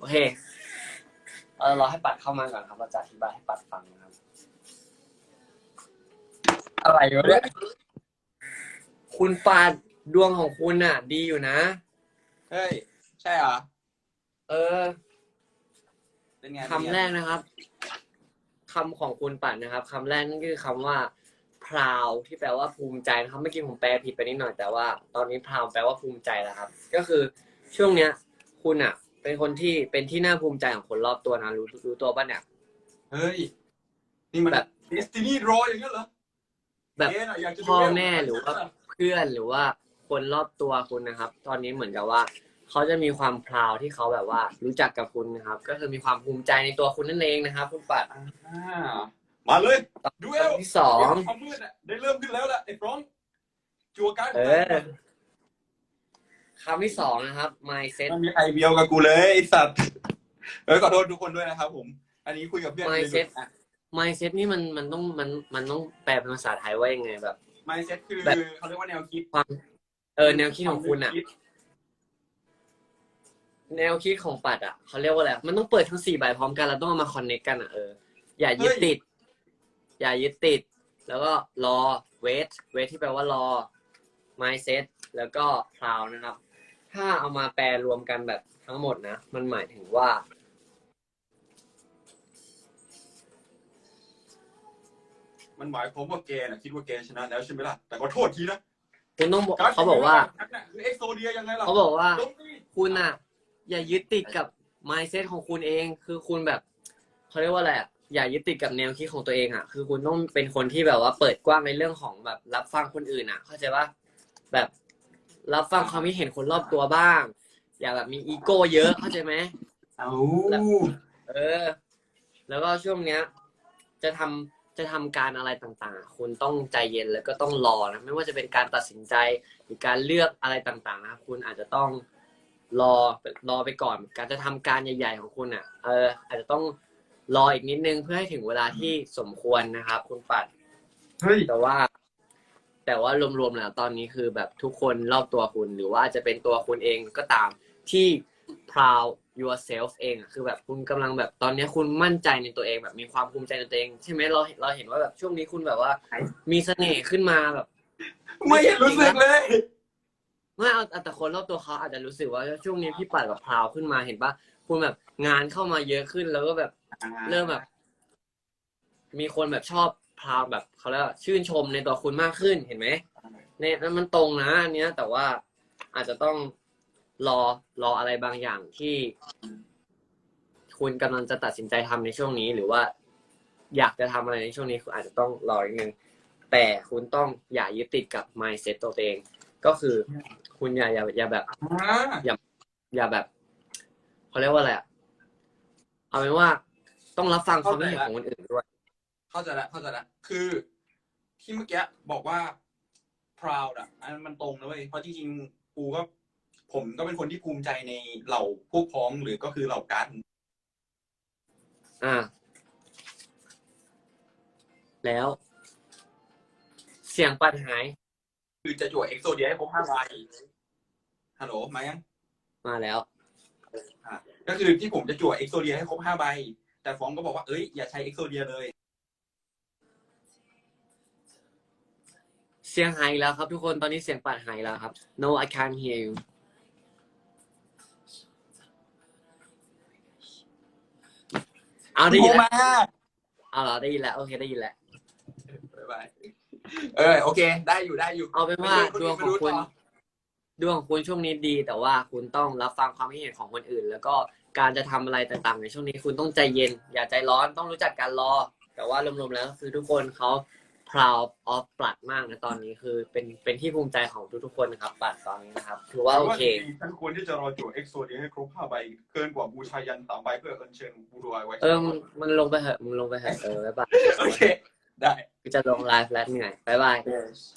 โอเคเออรอให้ปัดเข้ามาก่อนครับเราจะอธิบายให้ปัดฟังนะครับ อะไรวะเนี่ยคุณปัดดวงของคุณน่ะ ดีอยู่นะ เฮ้ย ใช่เหรอ เออ เป็นไงคำแรกนะครับคำของคุณปัดนะครับคำแรกนั่นคือคำว่า proud ที่แปลว่าภูมิใจนะครับเมื่อกี้ผมแปลผิดไปนิดหน่อยแต่ว่า ตอนนี้ proud แปลว่าภูมิใจแล้วครับ ก็คือช่วงเนี้ย คุณอะ เป็นคนที่เป็นที่น่าภูมิใจของคนรอบตัวนะรู้รู้ตัวป่ะเนี่ย เฮ้ย นี่มันแบบ เดสตินีรออย่างนั้นเหรอแบบเอ๊ะน่ะอยากจะดูพ่อแม่หรือว่าเพื่อนหรือว่าคนรอบตัวคุณนะครับ ตอนนี้เหมือนกับว่า เขาจะมีความพราวที่เขาแบบว่า รู้จักกับคุณนะครับ ก็คือมีความภูมิใจในตัวคุณนั่นเองนะครับ คุณปัดอ่ามาเลย ดูเอลที่สอง ความมืดอะได้เริ่มขึ้นแล้วล่ะไอ้ฟรองก์จัวการ์ดเออ คำที่สองนะครับ mindset มันมีใครเบียวกับกูเลยไอ้สัตว์เออขอโทษทุกคนด้วยนะครับผม อันนี้คุยกับเพื่อน mindset mindset นี่มันมันต้องมันมันต้องแปลเป็นภาษาไทยว่ายังไงแบบมายเซ็ตคือแบบ เขาเรียกว่าแนวคิดความเออแนวคิดของคุณอะวามดแนวคิดของปัดอะเขาเรียกว่าอะไรมันต้องเปิดทั้งสี่ใบพร้อมกันแล้วต้องเอามาคอนเน c กกันอะเอออย่ายึดติด อย่ายึดติด แล้วก็รอ wait wait ที่แปลว่ารอ mindset แล้วก็ proud นะครับ ถ้าเอามาแปลรวมกันแบบทั้งหมดนะ มันหมายถึงว่า มันหมายความว่าแกน่ะคิดว่าแกชนะแล้วใช่ไหมล่ะ แต่ขอโทษทีนะคุณต้องบอกเขาบอกว่านัน่ะคือเอ็กโซเดียยังไงล่ะเขาบอกว่าลงดิคุณอะ อย่ายึดติดกับ mindset ของคุณเอง คือคุณแบบเขาเรียกว่าอะไรอะอย่ายึดติดกับแนวคิดของตัวเองอะ คือคุณต้องเป็นคนที่แบบว่าเปิดกว้างในเรื่องของแบบรับฟังคนอื่นอะ เข้าใจว่าแบบ รับฟังความคิดเห็นคนรอบตัวบ้าง อย่าแบบมีอีโก้เยอะเข้าใจไหม เอาเออ แล้วก็ช่วงเนี้ย จะทำจะทำการอะไรต่างๆอะคุณต้องใจเย็นแล้วก็ต้องรอนะ ไม่ว่าจะเป็นการตัดสินใจหรือการเลือกอะไรต่างๆนะครับคุณอาจจะต้องรอรอไปก่อน การจะทำการใหญ่ๆของคุณอะ เออ อาจจะต้องรออีกนิดนึงเพื่อให้ถึงเวลาที่สมควรนะครับ คุณปัด เฮ้ย แต่ว่า แต่ว่ารวมๆแล้วตอนนี้คือแบบทุกคนรอบตัวคุณหรือว่าอาจจะเป็นตัวคุณเองก็ตามที่ proud yourself เองอะคือแบบคุณกำลังแบบตอนนี้คุณมั่นใจในตัวเองแบบมีความภูมิใจในตัวเอง ใช่ไหมเราเราเห็นว่าแบบช่วงนี้คุณแบบว่า มีเสน่ห์ขึ้นมาแบบไม่เห็นรู้สึกเลย ไม่เอาเอาแต่คนรอบตัวเขาอาจจะรู้สึกว่าช่วงนี้พี่ปัดแบบพราวขึ้นมาเห็นปะคุณแบบงานเข้ามาเยอะขึ้นแล้วก็แบบ เริ่มแบบ มีคนแบบชอบ พราวแบบเขาเรียกว่าชื่นชมในตัวคุณมากขึ้นเห็นไหมเนี่ยนั่นมันตรงนะอันเนี้ย แต่ว่าอาจจะต้องรอรออะไรบางอย่างที่ คุณกำลังจะตัดสินใจทำในช่วงนี้ หรือว่า อยากจะทำอะไรในช่วงนี้คุณอาจจะต้องรออีกนึงแต่คุณต้องอย่ายึดติดกับ mindset ตัวเอง ก็คือ คุณอย่าอย่าอย่าแบบ อ่าอย่าแบบเขาเรียกว่าอะไรอะเอาเป็นว่าต้องรับฟังความคิดเห็นของคนอื่นด้วย เข้าใจละเข้าใจละคือที่เมื่อกี้บอกว่า proud อะ อันนั้นมันตรงนะเว้ยเพราะจริงๆกูก็ ผมก็เป็นคนที่ภูมิใจในเหล่าพวกพ้องหรือก็คือเหล่าการดอ่า แล้ว เสียงปัดหาย คือจะจั่วเอ็กโซเดียให้ครบห้าใบฮัลโหลมายัง มาแล้ว ก็คือที่ผมจะจั่วเอ็กโซเดียให้ครบห้าใบ แต่ฟองก็บอกว่า เอ้ย อย่าใช้เอ็กโซเดียเลย เสียงหายอีกแล้วครับทุกคนตอนนี้เสียงปัดหายแล้วครับ no I can't hear you เอาได้ยินโทรแล้วมาเอาเหรอได้ยินแล้วโอเคได้ยินแล้ว บ๊ายบายเออโอเค ได้อยู่ได้อยู่ เอาเป็นว่าไปดดูวงของไปดูคุณต่อ ดวงของคุณช่วงนี้ดี แต่ว่าคุณต้องรับฟังความคิดเห็นของคนอื่น แล้วก็การจะทำอะไรต่างๆในช่วงนี้คุณต้องใจเย็น อย่าใจร้อนต้องรู้จักการรอ แต่ว่ารวมๆแล้ว คือทุกคนเขา proud of ปัดมากนะตอนนี้คือเป็นเป็นที่ภูมิใจของทุกๆคนนะครับปัดตอนนี้นะครับถือว่าโอเคจริงๆฉันควรที่จะรอจั่วเอ็กโซเดียให้ครบห้าใบเกินกว่าบูชายันสามใบเพื่อเอิญเชิญบูโดไว้เออมันมันลงไปเหอะมึงลงไปเหอะเออบ๊ายบายโอเค ได้กูจะลงไลฟ์แล้วเหนื่อยบ๊ายบาย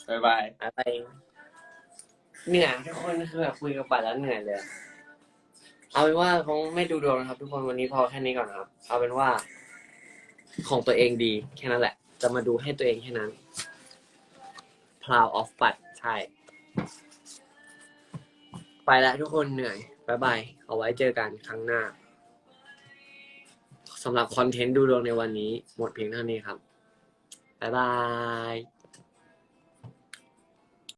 บ๊ายบายบ๊ายบายเหนื่อยทุกคนคือแบบคุยกับปัดแล้วเหนื่อยเลยเอาเป็นว่าคงไม่ดูดวงนะครับ ทุกคนวันนี้พอแค่นี้ก่อนนะครับ เอาเป็นว่า ของตัวเองดีแค่นั้นแหละ จะมาดูให้ตัวเองแค่นั้น proud of ปัดใช่ ไปแล้วทุกคนเหนื่อยบายบาย เอาไว้เจอกันครั้งหน้าสำหรับคอนเทนต์ดูดวงในวันนี้ หมดเพียงเท่านี้ครับบายบาย